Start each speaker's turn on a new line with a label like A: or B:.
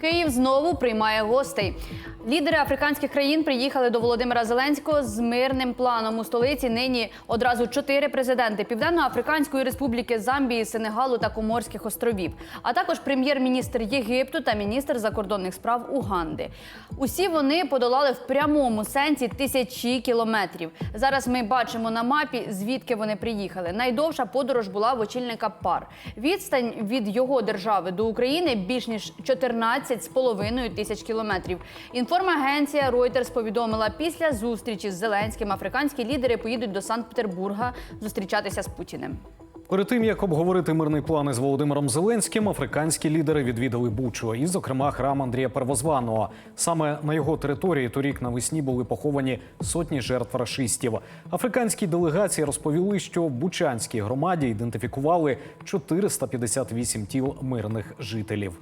A: Київ знову приймає гостей. Лідери африканських країн приїхали до Володимира Зеленського з мирним планом. У столиці нині одразу чотири президенти Південно-Африканської Республіки, Замбії, Сенегалу та Коморських островів, а також прем'єр-міністр Єгипту та міністр закордонних справ Уганди. Усі вони подолали в прямому сенсі тисячі кілометрів. Зараз ми бачимо на мапі, звідки вони приїхали. Найдовша подорож була в очільника пар. Відстань від його держави до України більш ніж 14 з половиною тисяч кілометрів. Інформагенція Reuters повідомила, після зустрічі з Зеленським африканські лідери поїдуть до Санкт-Петербурга зустрічатися з Путіним.
B: Перед тим як обговорити мирний план із Володимиром Зеленським, африканські лідери відвідали Бучу, і, зокрема, храм Андрія Первозваного. Саме на його території торік навесні були поховані сотні жертв рашистів. Африканські делегації розповіли, що в Бучанській громаді ідентифікували 458 тіл мирних жителів.